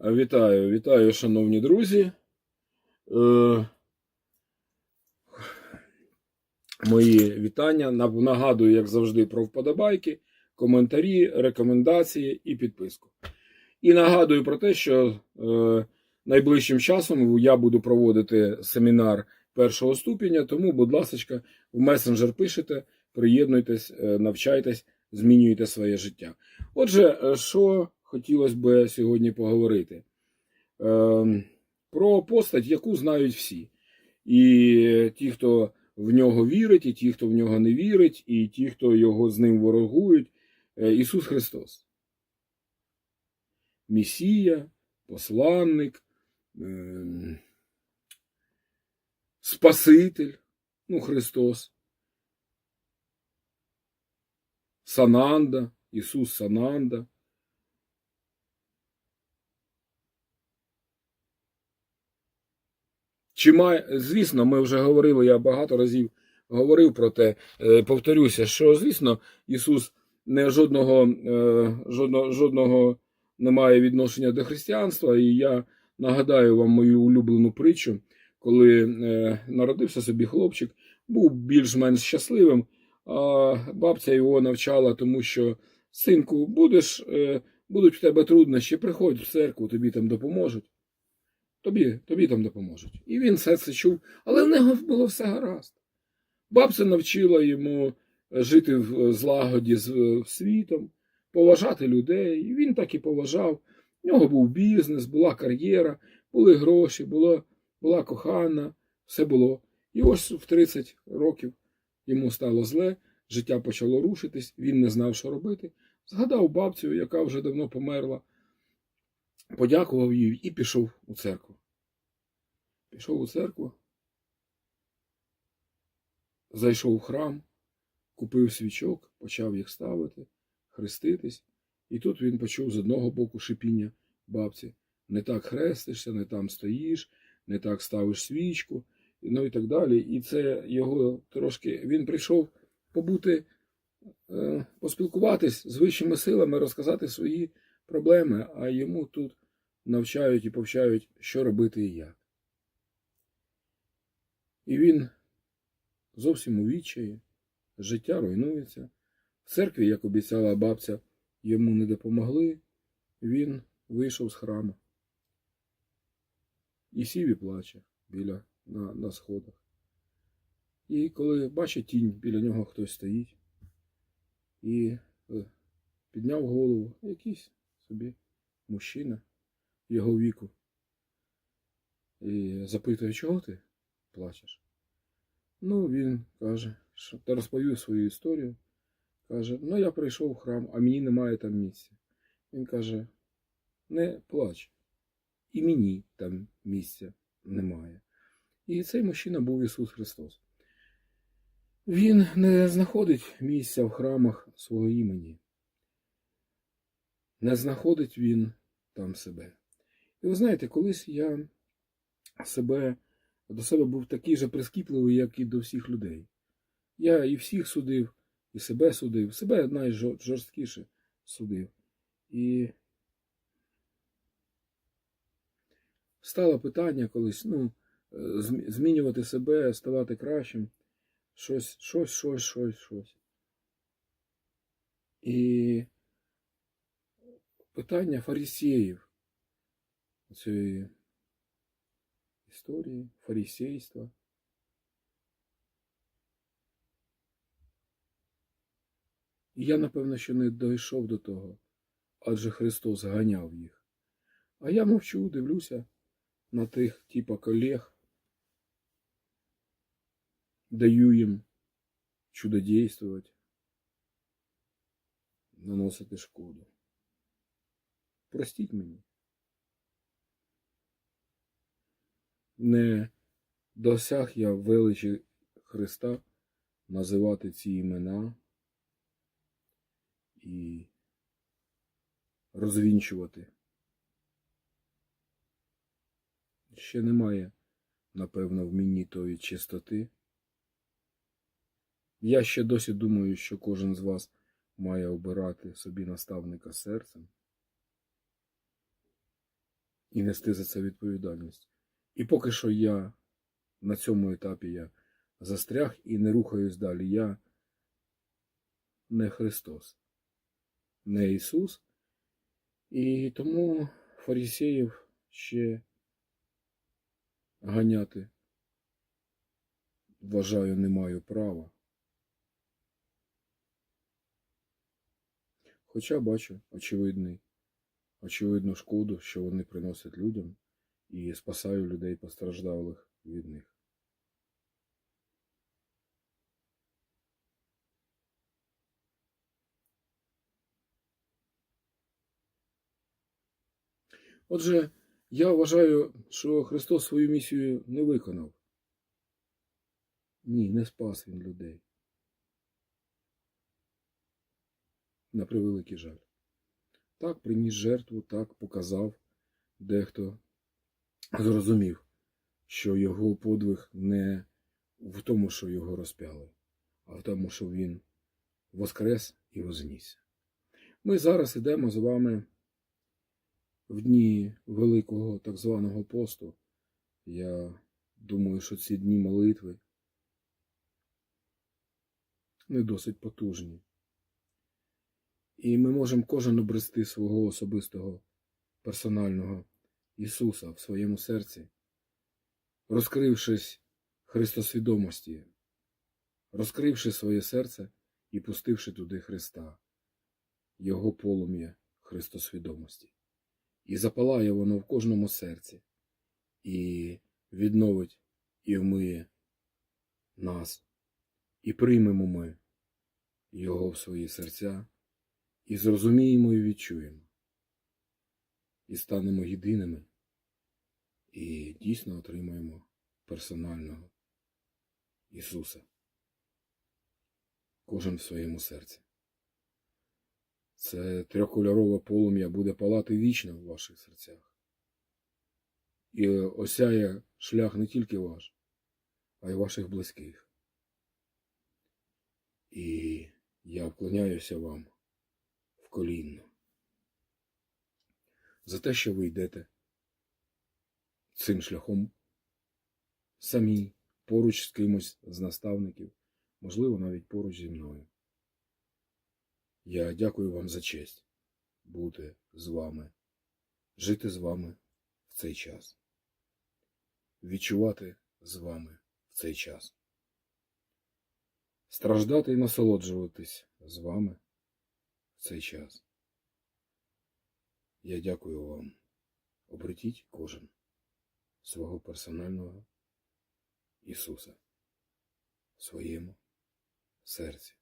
Вітаю, вітаю, шановні друзі. Е, Мої вітання. Нагадую, як завжди, про вподобайки, коментарі, рекомендації і підписку. І нагадую про те, що е, найближчим часом я буду проводити семінар першого ступеня, тому, будь ласка, в месенджер пишете, приєднуйтесь, е, навчайтесь, змінюйте своє життя. Отже, що хотілося б сьогодні поговорити? Е, Про постать, яку знають всі. І ті, хто в нього вірить, і ті, хто в нього не вірить, і ті, хто його з ним ворогують. Е, Ісус Христос. Месія, посланник, е, Спаситель, ну, Христос. Сананда, Ісус Сананда. Чи має, звісно, ми вже говорили, я багато разів говорив про те, е, повторюся, що, звісно, Ісус не жодного, е, жодного, жодного не має відношення до християнства, і я нагадаю вам мою улюблену притчу, коли е, народився собі хлопчик, був більш-менш щасливим, а бабця його навчала, тому що, синку, будеш, будуть в тебе труднощі, приходь в церкву, тобі там допоможуть. Тобі, тобі там допоможуть. І він все це чув, але в нього було все гаразд. Бабця навчила йому жити в злагоді з е, світом, поважати людей. І він так і поважав. В нього був бізнес, була кар'єра, були гроші, була, була кохана, все було. І ось в 30 років йому стало зле, життя почало рушитись, він не знав, що робити. Згадав бабцю, яка вже давно померла, подякував їй і пішов у церкву. Пішов у церкву, зайшов в храм, купив свічок, почав їх ставити, хреститись, і тут він почув з одного боку шипіння бабці. Не так хрестишся, не там стоїш, не так ставиш свічку, ну і так далі. І це його трошки. Він прийшов побути, е, поспілкуватись з вищими силами, розказати свої проблеми, а йому тут навчають і повчають, що робити і як. І він зовсім у відчаї, життя руйнується. В церкві, як обіцяла бабця, йому не допомогли, він вийшов з храму. І сів і плаче біля, на, на сходах. І коли бачить тінь, біля нього хтось стоїть, і е, підняв голову якийсь собі мужчина його віку. І запитує, чого ти плачеш? Ну, він каже, що та розповів свою історію. Каже, ну я прийшов в храм, а мені немає там місця. Він каже, не плач. І мені там місця немає. І цей мужчина був Ісус Христос. Він не знаходить місця в храмах свого імені. Не знаходить він там себе. І ви знаєте, колись я себе, до себе був такий же прискіпливий, як і до всіх людей. Я і всіх судив, і себе судив, себе найжорсткіше судив. І стало питання колись, ну, е, змінювати себе, ставати кращим, щось, щось, щось, щось, щось. І питання фарисеїв цієї історії, фарисейства. І я, напевно, ще не дійшов до того, адже Христос ганяв їх. А я мовчу, дивлюся на тих, типа колег, даю їм чудодействувати, наносити шкоду. Простіть мені. Не досяг я величі Христа називати ці імена і розвінчувати. Ще немає, напевно, в мені тої чистоти. Я ще досі думаю, що кожен з вас має обирати собі наставника серцем. і нести за це відповідальність. І поки що я на цьому етапі я застряг і не рухаюсь далі. Я не Христос, не Ісус. І тому фарисеїв ще ганяти, вважаю, не маю права. Хоча бачу очевидний, очевидну шкоду, що вони приносять людям, і спасаю людей постраждалих від них. Отже, я вважаю, що Христос свою місію не виконав. Ні, не спас він людей. На превеликий жаль. Так приніс жертву, так показав, дехто зрозумів, що його подвиг не в тому, що його розпяли, а в тому, що він воскрес і вознісся. Ми зараз йдемо з вами в дні Великого так званого посту. Я думаю, що ці дні молитви не досить потужні. І ми можемо кожен обрести свого особистого персонального Ісуса в своєму серці, розкрившись Христосвідомості, розкривши своє серце і пустивши туди Христа, Його полум'я Христосвідомості. І запалає воно в кожному серці, і відновить і вмиє нас, і приймемо ми Його в свої серця, і зрозуміємо і відчуємо, і станемо єдиними, і дійсно отримаємо персонального Ісуса. Кожен в своєму серці. Це трьохкольорове полум'я буде палати вічно в ваших серцях. І осяє шлях не тільки ваш, а й ваших близьких. І я вклоняюся вам в колінно за те, що ви йдете цим шляхом самі, поруч з кимось з наставників, можливо, навіть поруч зі мною. Я дякую вам за честь бути з вами, жити з вами в цей час, відчувати з вами в цей час, страждати і насолоджуватись з вами в цей час. Я дякую вам. Обретіть кожен свого персонального Ісуса в своєму серці.